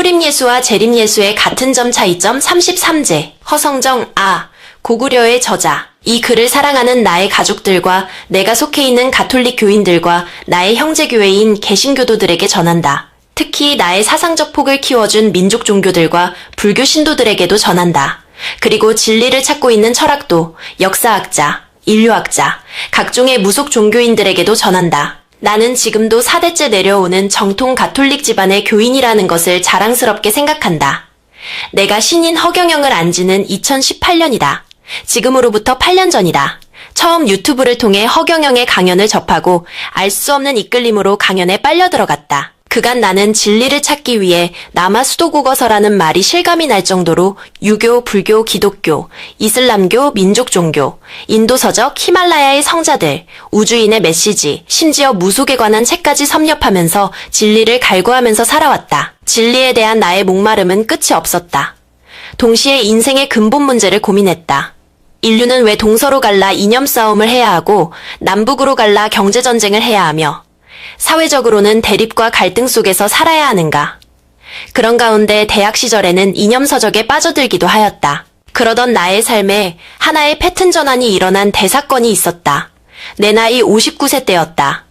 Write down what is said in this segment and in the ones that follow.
초림예수와 재림예수의 같은 점 차이점 33제. 허성정, 아, 고구려의 저자. 이 글을 사랑하는 나의 가족들과 내가 속해 있는 가톨릭 교인들과 나의 형제 교회인 개신교도들에게 전한다. 특히 나의 사상적 폭을 키워준 민족 종교들과 불교 신도들에게도 전한다. 그리고 진리를 찾고 있는 철학도, 역사학자, 인류학자, 각종의 무속 종교인들에게도 전한다. 나는 지금도 4대째 내려오는 정통 가톨릭 집안의 교인이라는 것을 자랑스럽게 생각한다. 내가 신인 허경영을 안 지는 2018년이다. 지금으로부터 8년 전이다. 처음 유튜브를 통해 허경영의 강연을 접하고 알 수 없는 이끌림으로 강연에 빨려 들어갔다. 그간 나는 진리를 찾기 위해 남아 수도국어서라는 말이 실감이 날 정도로 유교, 불교, 기독교, 이슬람교, 민족 종교, 인도 서적, 히말라야의 성자들, 우주인의 메시지, 심지어 무속에 관한 책까지 섭렵하면서 진리를 갈구하면서 살아왔다. 진리에 대한 나의 목마름은 끝이 없었다. 동시에 인생의 근본 문제를 고민했다. 인류는 왜 동서로 갈라 이념 싸움을 해야 하고 남북으로 갈라 경제 전쟁을 해야 하며 사회적으로는 대립과 갈등 속에서 살아야 하는가? 그런 가운데 대학 시절에는 이념 서적에 빠져들기도 하였다. 그러던 나의 삶에 하나의 패턴 전환이 일어난 대사건이 있었다. 내 나이 59세 때였다.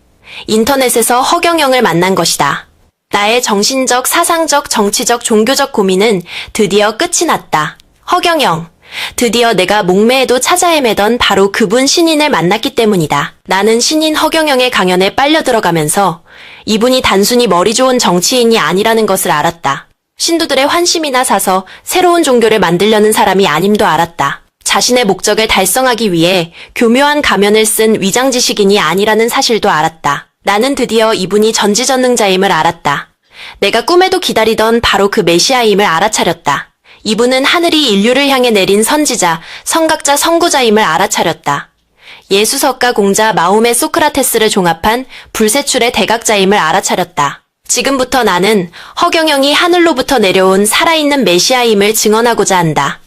인터넷에서 허경영을 만난 것이다. 나의 정신적, 사상적, 정치적, 종교적 고민은 드디어 끝이 났다. 허경영. 드디어 내가 목매에도 찾아 헤매던 바로 그분 신인을 만났기 때문이다. 나는 신인 허경영의 강연에 빨려 들어가면서 이분이 단순히 머리 좋은 정치인이 아니라는 것을 알았다. 신도들의 환심이나 사서 새로운 종교를 만들려는 사람이 아님도 알았다. 자신의 목적을 달성하기 위해 교묘한 가면을 쓴 위장 지식인이 아니라는 사실도 알았다. 나는 드디어 이분이 전지전능자임을 알았다. 내가 꿈에도 기다리던 바로 그 메시아임을 알아차렸다. 이분은 하늘이 인류를 향해 내린 선지자, 성각자, 선구자임을 알아차렸다. 예수석가 공자 마움의 소크라테스를 종합한 불세출의 대각자임을 알아차렸다. 지금부터 나는 허경영이 하늘로부터 내려온 살아있는 메시아임을 증언하고자 한다.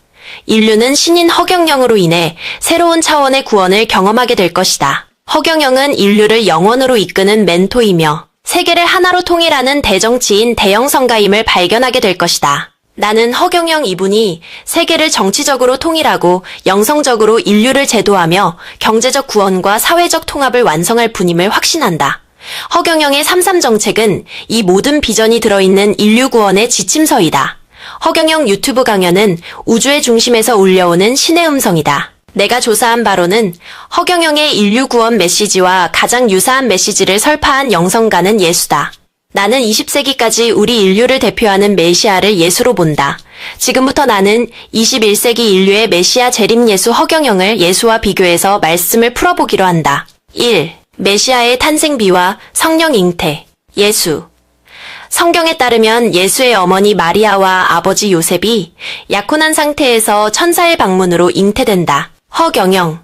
인류는 신인 허경영으로 인해 새로운 차원의 구원을 경험하게 될 것이다. 허경영은 인류를 영원으로 이끄는 멘토이며 세계를 하나로 통일하는 대정치인 대영성가임을 발견하게 될 것이다. 나는 허경영 이분이 세계를 정치적으로 통일하고 영성적으로 인류를 제도하며 경제적 구원과 사회적 통합을 완성할 분임을 확신한다. 허경영의 삼삼 정책은 이 모든 비전이 들어있는 인류 구원의 지침서이다. 허경영 유튜브 강연은 우주의 중심에서 울려오는 신의 음성이다. 내가 조사한 바로는 허경영의 인류 구원 메시지와 가장 유사한 메시지를 설파한 영성가는 예수다. 나는 20세기까지 우리 인류를 대표하는 메시아를 예수로 본다. 지금부터 나는 21세기 인류의 메시아 재림 예수 허경영을 예수와 비교해서 말씀을 풀어보기로 한다. 1. 메시아의 탄생비와 성령 잉태. 예수. 성경에 따르면 예수의 어머니 마리아와 아버지 요셉이 약혼한 상태에서 천사의 방문으로 잉태된다. 허경영.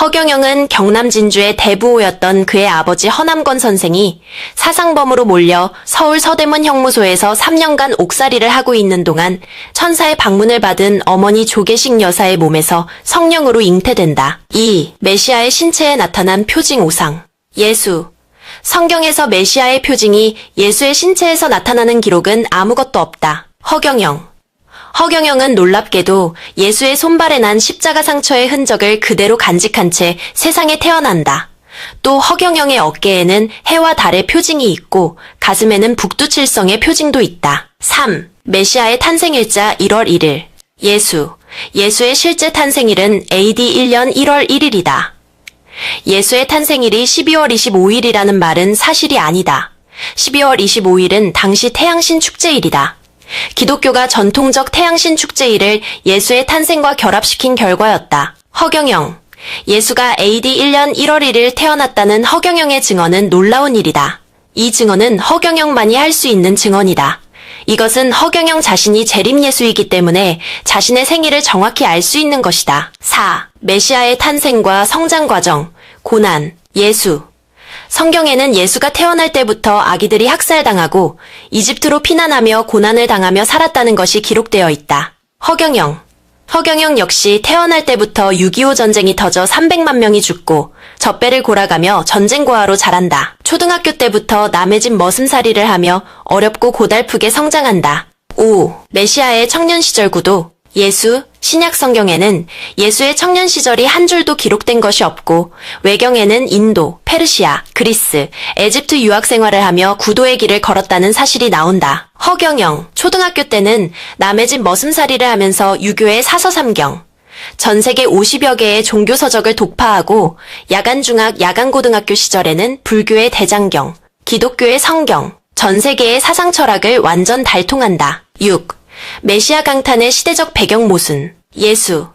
허경영은 경남 진주의 대부호였던 그의 아버지 허남건 선생이 사상범으로 몰려 서울 서대문 형무소에서 3년간 옥살이를 하고 있는 동안 천사의 방문을 받은 어머니 조계식 여사의 몸에서 성령으로 잉태된다. 2. 메시아의 신체에 나타난 표징 오상. 예수. 성경에서 메시아의 표징이 예수의 신체에서 나타나는 기록은 아무것도 없다. 허경영. 허경영은 놀랍게도 예수의 손발에 난 십자가 상처의 흔적을 그대로 간직한 채 세상에 태어난다. 또 허경영의 어깨에는 해와 달의 표징이 있고 가슴에는 북두칠성의 표징도 있다. 3. 메시아의 탄생일자 1월 1일. 예수. 예수의 실제 탄생일은 AD 1년 1월 1일이다. 예수의 탄생일이 12월 25일이라는 말은 사실이 아니다. 12월 25일은 당시 태양신 축제일이다. 기독교가 전통적 태양신 축제일을 예수의 탄생과 결합시킨 결과였다. 허경영. 예수가 AD 1년 1월 1일 태어났다는 허경영의 증언은 놀라운 일이다. 이 증언은 허경영만이 할 수 있는 증언이다. 이것은 허경영 자신이 재림 예수이기 때문에 자신의 생일을 정확히 알 수 있는 것이다. 4. 메시아의 탄생과 성장 과정, 고난, 예수. 성경에는 예수가 태어날 때부터 아기들이 학살당하고 이집트로 피난하며 고난을 당하며 살았다는 것이 기록되어 있다. 허경영. 허경영 역시 태어날 때부터 6.25 전쟁이 터져 300만 명이 죽고 젖배를 골아가며 전쟁 고아로 자란다. 초등학교 때부터 남의 집 머슴살이를 하며 어렵고 고달프게 성장한다. 5. 메시아의 청년 시절 구도 예수, 신약 성경에는 예수의 청년 시절이 한 줄도 기록된 것이 없고 외경에는 인도, 페르시아, 그리스, 에집트 유학 생활을 하며 구도의 길을 걸었다는 사실이 나온다. 허경영, 초등학교 때는 남의 집 머슴살이를 하면서 유교의 사서삼경, 전 세계 50여 개의 종교 서적을 독파하고 야간 중학, 야간 고등학교 시절에는 불교의 대장경, 기독교의 성경, 전 세계의 사상 철학을 완전 달통한다. 6. 메시아 강탄의 시대적 배경 모순. 예수.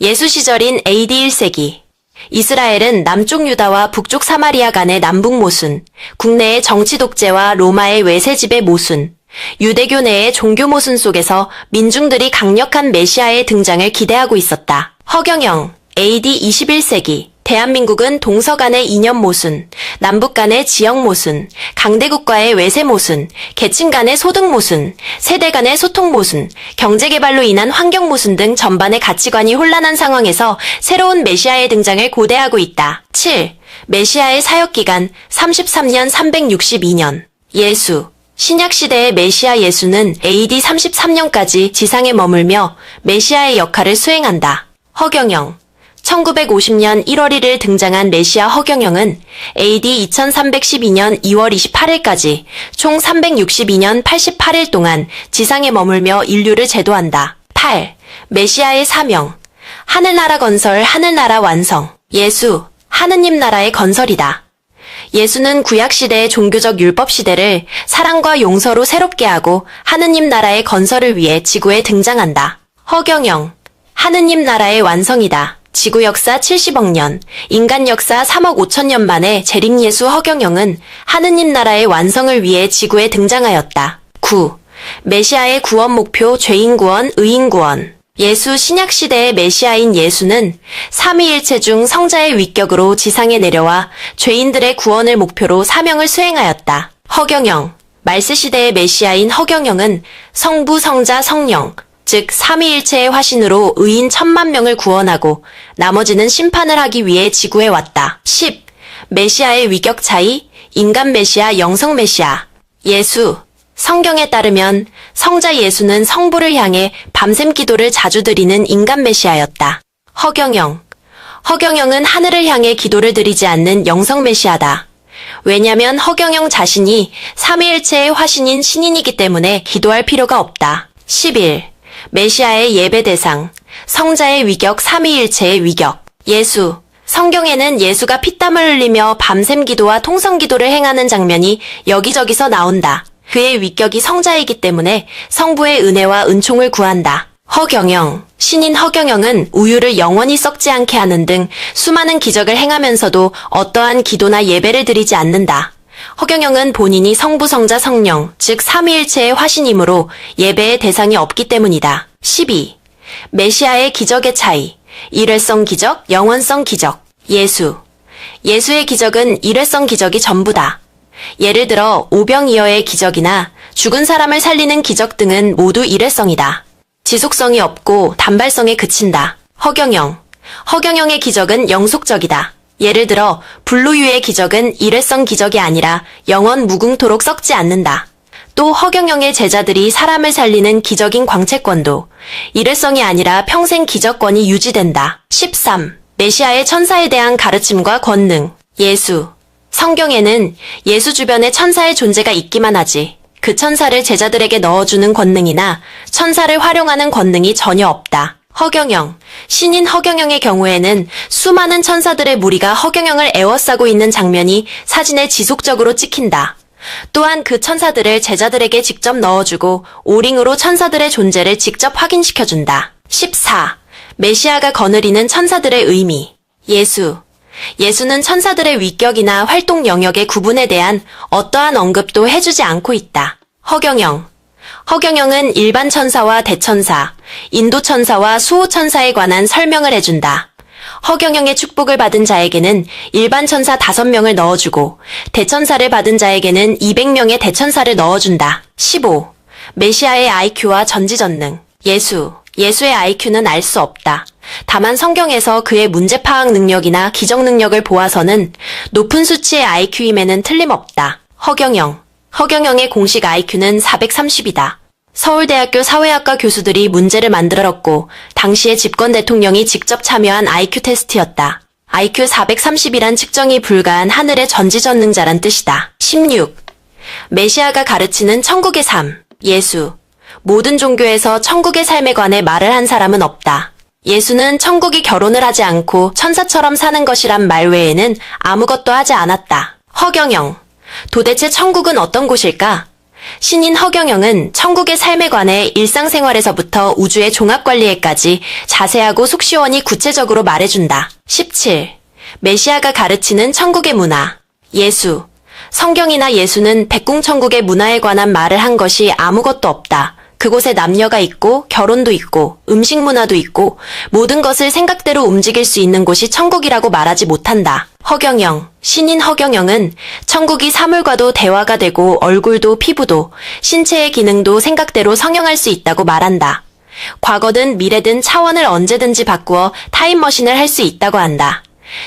예수 시절인 AD 1세기. 이스라엘은 남쪽 유다와 북쪽 사마리아 간의 남북 모순, 국내의 정치 독재와 로마의 외세 지배 모순, 유대교 내의 종교 모순 속에서 민중들이 강력한 메시아의 등장을 기대하고 있었다. 허경영, AD 21세기. 대한민국은 동서 간의 이념 모순, 남북 간의 지역 모순, 강대국과의 외세 모순, 계층 간의 소득 모순, 세대 간의 소통 모순, 경제 개발로 인한 환경 모순 등 전반의 가치관이 혼란한 상황에서 새로운 메시아의 등장을 고대하고 있다. 7. 메시아의 사역 기간 33년 362년. 예수. 신약 시대의 메시아 예수는 AD 33년까지 지상에 머물며 메시아의 역할을 수행한다. 허경영. 1950년 1월 1일 등장한 메시아 허경영은 AD 2312년 2월 28일까지 총 362년 88일 동안 지상에 머물며 인류를 제도한다. 8. 메시아의 사명. 하늘나라 건설, 하늘나라 완성. 예수, 하느님 나라의 건설이다. 예수는 구약시대의 종교적 율법시대를 사랑과 용서로 새롭게 하고 하느님 나라의 건설을 위해 지구에 등장한다. 허경영, 하느님 나라의 완성이다. 지구 역사 70억 년, 인간 역사 3억 5천 년 만에 재림예수 허경영은 하느님 나라의 완성을 위해 지구에 등장하였다. 9. 메시아의 구원 목표 죄인 구원, 의인 구원. 예수 신약 시대의 메시아인 예수는 삼위일체 중 성자의 위격으로 지상에 내려와 죄인들의 구원을 목표로 사명을 수행하였다. 허경영 말세 시대의 메시아인 허경영은 성부, 성자, 성령, 즉 삼위일체의 화신으로 의인 천만 명을 구원하고 나머지는 심판을 하기 위해 지구에 왔다. 10. 메시아의 위격 차이, 인간 메시아, 영성 메시아. 예수. 성경에 따르면 성자 예수는 성부를 향해 밤샘 기도를 자주 드리는 인간 메시아였다. 허경영. 허경영은 하늘을 향해 기도를 드리지 않는 영성 메시아다. 왜냐면 허경영 자신이 삼위일체의 화신인 신인이기 때문에 기도할 필요가 없다. 11. 메시아의 예배 대상, 성자의 위격 삼위일체의 위격, 예수. 성경에는 예수가 피땀을 흘리며 밤샘 기도와 통성 기도를 행하는 장면이 여기저기서 나온다. 그의 위격이 성자이기 때문에 성부의 은혜와 은총을 구한다. 허경영, 신인 허경영은 우유를 영원히 썩지 않게 하는 등 수많은 기적을 행하면서도 어떠한 기도나 예배를 드리지 않는다. 허경영은 본인이 성부, 성자, 성령, 즉 삼위일체의 화신이므로 예배의 대상이 없기 때문이다. 12. 메시아의 기적의 차이. 일회성 기적, 영원성 기적. 예수. 예수의 기적은 일회성 기적이 전부다. 예를 들어 오병이어의 기적이나 죽은 사람을 살리는 기적 등은 모두 일회성이다. 지속성이 없고 단발성에 그친다. 허경영. 허경영의 기적은 영속적이다. 예를 들어 불로유의 기적은 일회성 기적이 아니라 영원 무궁토록 썩지 않는다. 또 허경영의 제자들이 사람을 살리는 기적인 광채권도 일회성이 아니라 평생 기적권이 유지된다. 13. 메시아의 천사에 대한 가르침과 권능. 예수. 성경에는 예수 주변에 천사의 존재가 있기만 하지 그 천사를 제자들에게 넣어주는 권능이나 천사를 활용하는 권능이 전혀 없다. 허경영. 신인 허경영의 경우에는 수많은 천사들의 무리가 허경영을 애워싸고 있는 장면이 사진에 지속적으로 찍힌다. 또한 그 천사들을 제자들에게 직접 넣어주고 오링으로 천사들의 존재를 직접 확인시켜준다. 14. 메시아가 거느리는 천사들의 의미. 예수. 예수는 천사들의 위격이나 활동 영역의 구분에 대한 어떠한 언급도 해주지 않고 있다. 허경영. 허경영은 일반 천사와 대천사, 인도 천사와 수호 천사에 관한 설명을 해준다. 허경영의 축복을 받은 자에게는 일반 천사 5명을 넣어주고 대천사를 받은 자에게는 200명의 대천사를 넣어준다. 15. 메시아의 IQ와 전지전능. 예수. 예수의 IQ는 알 수 없다. 다만 성경에서 그의 문제 파악 능력이나 기적 능력을 보아서는 높은 수치의 IQ임에는 틀림없다. 허경영. 허경영의 공식 IQ는 430이다. 서울대학교 사회학과 교수들이 문제를 만들었고 당시의 집권 대통령이 직접 참여한 IQ 테스트였다. IQ 430이란 측정이 불가한 하늘의 전지전능자란 뜻이다. 16. 메시아가 가르치는 천국의 삶, 예수. 모든 종교에서 천국의 삶에 관해 말을 한 사람은 없다. 예수는 천국이 결혼을 하지 않고 천사처럼 사는 것이란 말 외에는 아무것도 하지 않았다. 허경영. 도대체 천국은 어떤 곳일까? 신인 허경영은 천국의 삶에 관해 일상생활에서부터 우주의 종합관리에까지 자세하고 속시원히 구체적으로 말해준다. 17. 메시아가 가르치는 천국의 문화. 예수. 성경이나 예수는 백궁천국의 문화에 관한 말을 한 것이 아무것도 없다. 그곳에 남녀가 있고 결혼도 있고 음식 문화도 있고 모든 것을 생각대로 움직일 수 있는 곳이 천국이라고 말하지 못한다. 허경영, 신인 허경영은 천국이 사물과도 대화가 되고 얼굴도 피부도 신체의 기능도 생각대로 성형할 수 있다고 말한다. 과거든 미래든 차원을 언제든지 바꾸어 타임머신을 할 수 있다고 한다.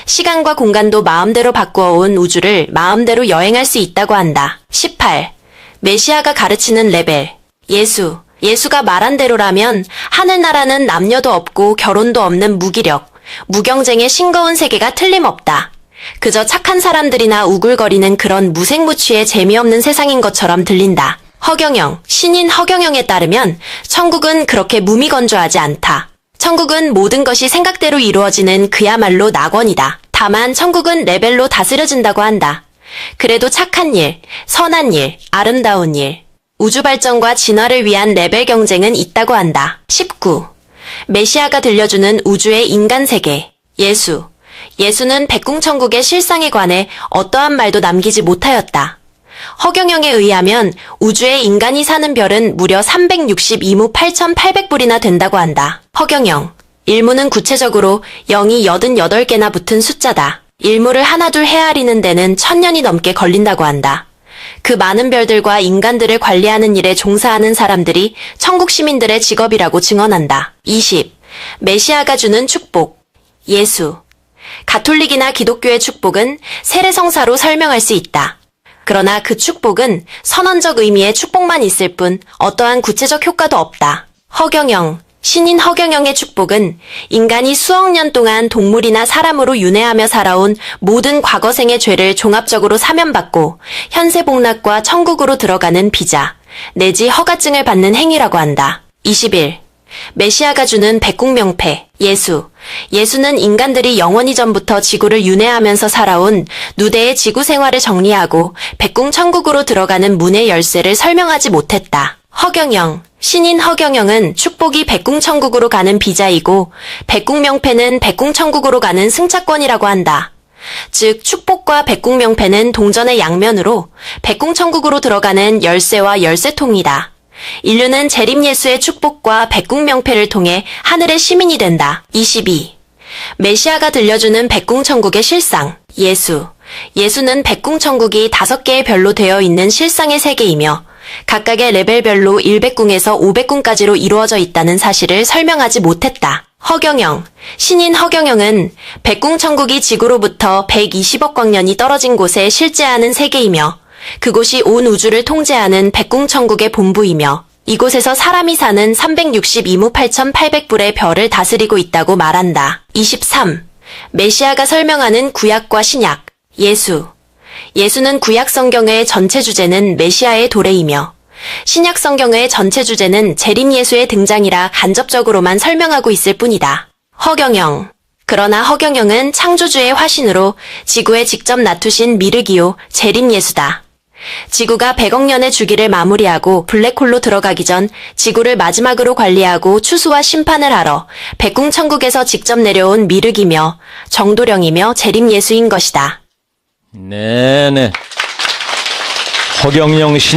시간과 공간도 마음대로 바꾸어 온 우주를 마음대로 여행할 수 있다고 한다. 18. 메시아가 가르치는 레벨. 예수. 예수가 말한 대로라면 하늘나라는 남녀도 없고 결혼도 없는 무기력, 무경쟁의 싱거운 세계가 틀림없다. 그저 착한 사람들이나 우글거리는 그런 무색무취의 재미없는 세상인 것처럼 들린다. 허경영, 신인 허경영에 따르면 천국은 그렇게 무미건조하지 않다. 천국은 모든 것이 생각대로 이루어지는 그야말로 낙원이다. 다만 천국은 레벨로 다스려진다고 한다. 그래도 착한 일, 선한 일, 아름다운 일, 우주 발전과 진화를 위한 레벨 경쟁은 있다고 한다. 19. 메시아가 들려주는 우주의 인간 세계. 예수. 예수는 백궁천국의 실상에 관해 어떠한 말도 남기지 못하였다. 허경영에 의하면 우주에 인간이 사는 별은 무려 362무 8,800불이나 된다고 한다. 허경영. 일무는 구체적으로 0이 88개나 붙은 숫자다. 일무를 하나둘 헤아리는 데는 천년이 넘게 걸린다고 한다. 그 많은 별들과 인간들을 관리하는 일에 종사하는 사람들이 천국 시민들의 직업이라고 증언한다. 20. 메시아가 주는 축복. 예수. 가톨릭이나 기독교의 축복은 세례성사로 설명할 수 있다. 그러나 그 축복은 선언적 의미의 축복만 있을 뿐 어떠한 구체적 효과도 없다. 허경영, 신인 허경영의 축복은 인간이 수억 년 동안 동물이나 사람으로 윤회하며 살아온 모든 과거생의 죄를 종합적으로 사면받고 현세 복락과 천국으로 들어가는 비자, 내지 허가증을 받는 행위라고 한다. 21. 메시아가 주는 백국명패, 예수. 예수는 인간들이 영원히 전부터 지구를 윤회하면서 살아온 누대의 지구 생활을 정리하고 백궁 천국으로 들어가는 문의 열쇠를 설명하지 못했다. 허경영. 신인 허경영은 축복이 백궁천국으로 가는 비자이고 백궁명패는 백궁천국으로 가는 승차권이라고 한다. 즉 축복과 백궁명패는 동전의 양면으로 백궁천국으로 들어가는 열쇠와 열쇠통이다. 인류는 재림예수의 축복과 백궁명패를 통해 하늘의 시민이 된다. 22. 메시아가 들려주는 백궁천국의 실상. 예수. 예수는 백궁천국이 다섯 개의 별로 되어 있는 실상의 세계이며 각각의 레벨별로 1백궁에서 5백궁까지로 이루어져 있다는 사실을 설명하지 못했다. 허경영. 신인 허경영은 백궁 천국이 지구로부터 120억 광년이 떨어진 곳에 실제하는 세계이며 그곳이 온 우주를 통제하는 백궁 천국의 본부이며 이곳에서 사람이 사는 362무 8,800불의 별을 다스리고 있다고 말한다. 23. 메시아가 설명하는 구약과 신약. 예수. 예수는 구약 성경의 전체 주제는 메시아의 도래이며 신약 성경의 전체 주제는 재림 예수의 등장이라 간접적으로만 설명하고 있을 뿐이다. 허경영. 그러나 허경영은 창조주의 화신으로 지구에 직접 나투신 미르기오 재림 예수다. 지구가 100억 년의 주기를 마무리하고 블랙홀로 들어가기 전 지구를 마지막으로 관리하고 추수와 심판을 하러 백궁 천국에서 직접 내려온 미륵이며 정도령이며 재림 예수인 것이다. 네네. 허경영 신